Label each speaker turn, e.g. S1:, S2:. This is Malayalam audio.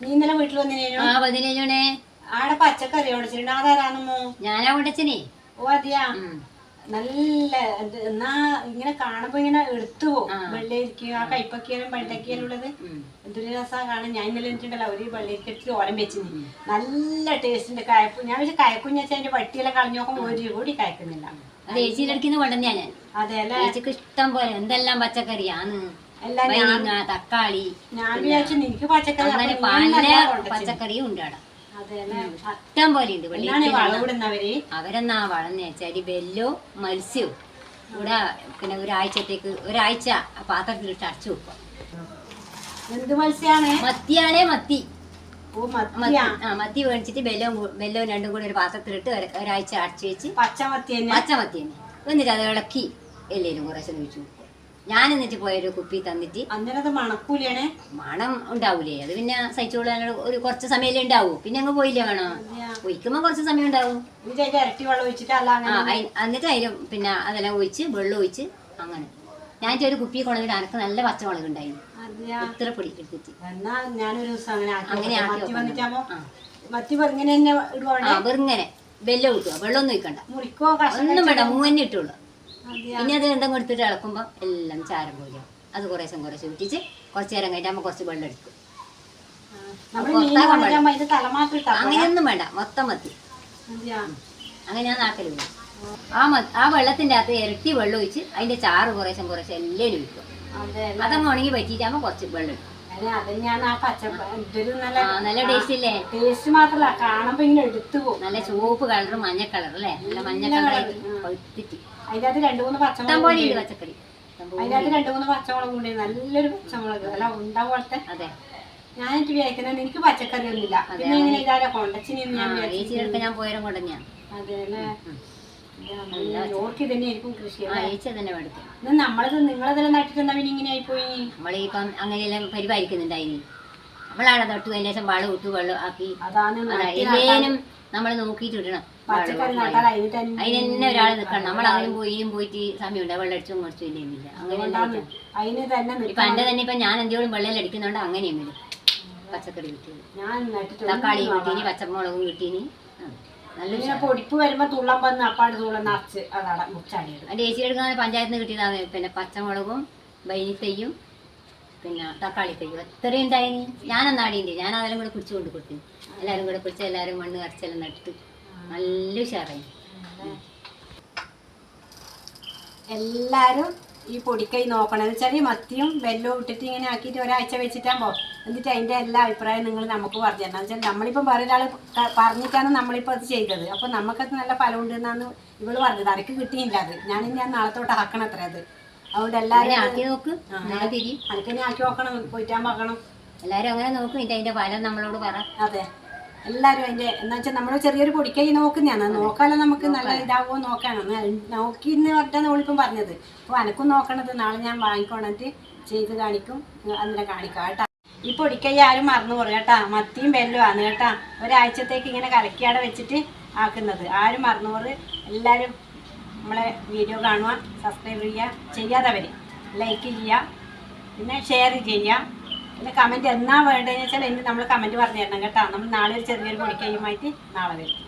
S1: നീ ഇന്നലെ വീട്ടിൽ വന്നിനു
S2: ആ പതിനേഴോണേ
S1: ആടെ പച്ചക്കറി ഓടിച്ചിട്ടുണ്ട് അതാരാണമ്മോ
S2: ഞാനാ കൊണ്ടച്ചനെ.
S1: ഓ അതെയാ. നല്ല എന്നാ ഇങ്ങനെ കാണുമ്പോ ഇങ്ങനെ എടുത്തു പോകും വെള്ളരിക്കും ആ കൈപ്പക്കിയാലും വെണ്ടക്കിയാലും ഉള്ളത്. എന്തൊരു രസം കാണാൻ. ഞാൻ ഇന്നലെ എന്നിട്ടുണ്ടല്ലോ ഒരു വെള്ളരിക്കത്തിൽ ഓലം വെച്ചിന്. നല്ല ടേസ്റ്റ് ഉണ്ട്. കയപ്പ് ഞാൻ പക്ഷെ കയക്കും വെച്ചാൽ അതിന്റെ വട്ടിയെല്ലാം കളഞ്ഞു നോക്കുമ്പോൾ ഒരു കൂടി കയക്കുന്നില്ല.
S2: അത് ഏച്ചിയുടെ അടുക്കിന്ന് ഞാൻ.
S1: അതെ അല്ലേ?
S2: ഇഷ്ടം പോലെ എന്തെല്ലാം പച്ചക്കറിയാന്ന്.
S1: എല്ലാം
S2: തക്കാളി
S1: ഞാൻ വിചാരിച്ചു പച്ചക്കറി
S2: അങ്ങനെ പല. പച്ചക്കറിയും ഉണ്ട് അവിടെ ഇഷ്ടം പോലെ ഉണ്ട് അവരെന്നാ വളർന്നു വെച്ചാൽ വെല്ലോ മത്സ്യവും ഇവിടെ പിന്നെ ഒരാഴ്ചത്തേക്ക് ഒരാഴ്ച പാത്രത്തിലിട്ട് അടച്ചു വെക്കും.
S1: എന്ത് മത്സ്യാണ്?
S2: മത്തിയാണേ മത്തി. മത്തി. ആ മത്തി മേടിച്ചിട്ട് ബെല്ലോ ബെല്ലോ വെല്ലവും രണ്ടും കൂടി ഒരു പാത്രത്തിലിട്ട് ഒര- ഒരാഴ്ച അടച്ചു വെച്ച്
S1: പച്ചമത്തി പച്ചമത്തി തന്നെ.
S2: എന്നിട്ട് അത് ഇളക്കി. എല്ലാവരും കുറേശ്ശെ ഒഴിച്ചു വെക്കും ഞാൻ എന്നിട്ട് പോയൊരു കുപ്പി തന്നിട്ട്
S1: അന്നേരം അത് മണക്കൂലിയാണ്
S2: മണം ഉണ്ടാവൂലേ. അത് പിന്നെ സഹിച്ചോളാൻ ഒരു കുറച്ച് സമയമല്ലേ ഉണ്ടാവൂ. പിന്നെ അങ്ങ് പോയില്ലേ വേണോ? ഒഴിക്കുമ്പോ കുറച്ച് സമയം ഉണ്ടാവും.
S1: ഇരട്ടി വെള്ളം ഒഴിച്ചിട്ട്
S2: എന്നിട്ട് അതിലും പിന്നെ അതെല്ലാം ഒഴിച്ച് വെള്ളം ഒഴിച്ച് അങ്ങനെ. ഞാൻ ഒരു കുപ്പി കൊണ്ടിട്ട് അനക്ക് നല്ല പച്ചമുളക് ഉണ്ടായിരുന്നു.
S1: അതെയാ.
S2: ഇത്ര പൊടി എടുത്തിട്ട്.
S1: അങ്ങനെയാണ് ഞാനൊരു അങ്ങനെ
S2: വെറുങ്ങനെ വെല്ലം കിട്ടുക വെള്ളമൊന്നും ഒഴിക്കണ്ട.
S1: മുറിക്കോ കഷ്ണം
S2: ഒന്നും വേണ്ട. മൂന്നെ ഇട്ടുള്ളൂ. പിന്നെ അത് എന്തെങ്കിലും കൊടുത്തിട്ട് ഇളക്കുമ്പോൾ എല്ലാം ചാരം പോലെയാവും അത് കുറേശ്ശം കുറേശ്ശെ ഇട്ടിച്ച് കുറച്ച് നേരം കഴിഞ്ഞാൽ കുറച്ച് വെള്ളം എടുക്കും. അങ്ങനെയൊന്നും വേണ്ട മൊത്തം മത്തി അങ്ങനെ ഞാൻ നാട്ടിൽ വിളിക്കും ആ ആ വെള്ളത്തിന്റെ അകത്ത് ഇരട്ടി വെള്ളം ഒഴിച്ച് അതിന്റെ ചാറ് കുറേശ്ശം കുറേശ്ശെ എല്ലാം ഒഴിക്കും.
S1: അതെ
S2: അതങ്ങ് ഉണങ്ങി പറ്റിയിട്ടാകുമ്പോൾ കുറച്ച് വെള്ളം എടുക്കും
S1: നല്ല
S2: ടേസ്റ്റ് ഇല്ലേ?
S1: ടേസ്റ്റ് മാത്രല്ല കാണുമ്പോ ഇങ്ങനെ എടുത്തു പോകും.
S2: നല്ല ചുവപ്പ് കളറും മഞ്ഞ കളർ അല്ലേ? നല്ല മഞ്ഞ കളർ പഴുത്തിട്ട്.
S1: അതിന്റെ അകത്ത് രണ്ടു മൂന്ന് പച്ചമുളക്
S2: ഉണ്ട് പച്ചക്കറി.
S1: അതിനകത്ത്. അകത്ത് രണ്ടു മൂന്ന് പച്ചമുളക് ഉണ്ട്. നല്ലൊരു പച്ചമുളക്. അല്ല ഉണ്ട പോലത്തെ.
S2: അതെ.
S1: ഞാൻ എനിക്ക് വിചാരിക്കുന്നത് എനിക്ക് പച്ചക്കറി ഒന്നുമില്ല പിന്നെ ഇങ്ങനെ ഇതാരാ കൊണ്ടച്ചിനെന്ന് ഞാൻ
S2: ആ ഏച്ചിയുടെ ഞാൻ പോയാലും കൊണ്ടുവന്നെയാ
S1: അതെ അല്ലേ? ഓർക്ക് തന്നെ ആയിരിക്കും കൃഷി
S2: ആ ഏച്ചി തന്നെ എടുത്തു
S1: ഇത് നമ്മളത് നിങ്ങളതെല്ലാം നട്ടിട്ടെന്താ പിന്നെ ഇങ്ങനെ ആയിപ്പോയി?
S2: നമ്മളിപ്പം അങ്ങനെയെല്ലാം പരിപാലിക്കുന്നുണ്ടായിനി നമ്മളാണ് തൊട്ട് അതിന് ശേഷം വളം ഇട്ടു വെള്ളം ആക്കി.
S1: നട്ടി
S2: നമ്മൾ നോക്കിയിട്ട് ഇടണം
S1: അതിന് തന്നെ
S2: ഒരാൾ നിൽക്കണം നമ്മൾ അങ്ങനെ പോയിയും പോയിട്ട് സമയമുണ്ട് വെള്ളം അടിച്ചും കുറച്ചും ഇല്ല അങ്ങനെ ഇപ്പൊ എന്റെ തന്നെ ഇപ്പൊ ഞാൻ എന്തെങ്കിലും വെള്ളം അടിക്കുന്നോണ്ട് അങ്ങനെയും വരും പച്ചക്കറി കിട്ടിയത് തക്കാളി കിട്ടീനി പച്ചമുളകും കിട്ടീനി. നല്ല
S1: പൊടിപ്പ് വരുമ്പോ തുള്ളം വന്ന് അപ്പാട് തുള്ളം നിറച്ച് അതാണ്
S2: ഏച്ചി എടുക്കുന്ന പഞ്ചായത്തിന് കിട്ടിയതാണ് പിന്നെ പച്ചമുളകും ബൈനിത്തയ്യും പിന്നെ തക്കാളി തയ്യും എത്രയും ഉണ്ടായിനി ഞാനൊന്നാടിയുണ്ട് ഞാൻ അതെല്ലാം കൂടെ കുടിച്ചു കൊണ്ട് കൊടുത്തു. എല്ലാവരും കൂടെ കുടിച്ച് എല്ലാവരും മണ്ണ് കറച്ചെല്ലാം നട്ട്. നല്ല ഉഷാറായി.
S1: എല്ലാവരും ഈ പൊടിക്കൈ നോക്കണം എന്ന് വെച്ചാൽ മത്തിയും വെല്ലവും ഇട്ടിട്ട് ഇങ്ങനെ ആക്കിയിട്ട് ഒരാഴ്ച വെച്ചിട്ടാകുമ്പോൾ എന്നിട്ട് അതിന്റെ എല്ലാ അഭിപ്രായം നിങ്ങൾ നമുക്ക് പറഞ്ഞു തരണം. വെച്ചാൽ നമ്മളിപ്പം വേറെ ഒരാൾ പറഞ്ഞിട്ടാണ് നമ്മളിപ്പോൾ അത് ചെയ്തത്. അപ്പോൾ നമുക്കത് നല്ല ഫലം ഉണ്ട് എന്നാണ് ഇവൾ പറഞ്ഞത്. അനക്ക് കിട്ടിയില്ല അത്. ഞാൻ ഇനി ആ നാളത്തോട്ട് ആക്കണം അത്ര അത്. അതുകൊണ്ട് എല്ലാവരും
S2: ആക്കി നോക്ക്. നാളെ തിരി.
S1: ആക്കി നോക്കണം പോയിട്ടാൻ നോക്കണം
S2: എല്ലാവരും അങ്ങനെ നോക്കും ഇതിന്റെ അതിന്റെ ഫലം നമ്മളോട് പറ.
S1: അതെ. എല്ലാരും അതിന്റെ എന്നാ വെച്ചാൽ നമ്മൾ ചെറിയൊരു പൊടിക്കൈ നോക്കുന്നതാണ്. നോക്കാലോ നമുക്ക് നല്ല ഇതാവോ നോക്കാനാണ് നോക്കി എന്ന് പറഞ്ഞാൽ നമ്മളിപ്പം പറഞ്ഞത്. അപ്പോൾ അനക്കും നോക്കണത് നാളെ ഞാൻ വാങ്ങിക്കോണിട്ട് ചെയ്ത് കാണിക്കും. അന്നേരം കാണിക്കാം കേട്ടാ. ഈ പൊടിക്കൈ ആരും മറന്നു പോകും കേട്ടാ. മത്തിയും ബെല്ലും ആണ് കേട്ടാ. ഒരാഴ്ചത്തേക്ക് ഇങ്ങനെ കലക്കിയാടെ വെച്ചിട്ട് ആക്കുന്നത്. ആരും മറന്നു എല്ലാവരും നമ്മളെ വീഡിയോ കാണുക സബ്സ്ക്രൈബ് ചെയ്യുക ചെയ്യാത്തവർ ലൈക്ക് ചെയ്യുക പിന്നെ ഷെയർ ചെയ്യുക. പിന്നെ കമന്റ് എന്നാ വേണ്ടതെന്ന് വെച്ചാൽ ഇനി നമ്മൾ കമന്റ് പറഞ്ഞു തരണം കേട്ടോ. നമ്മൾ നാളെ ഒരു ചെറിയൊരു പൊടിക്കയുമായിട്ട് നാളെ വരും.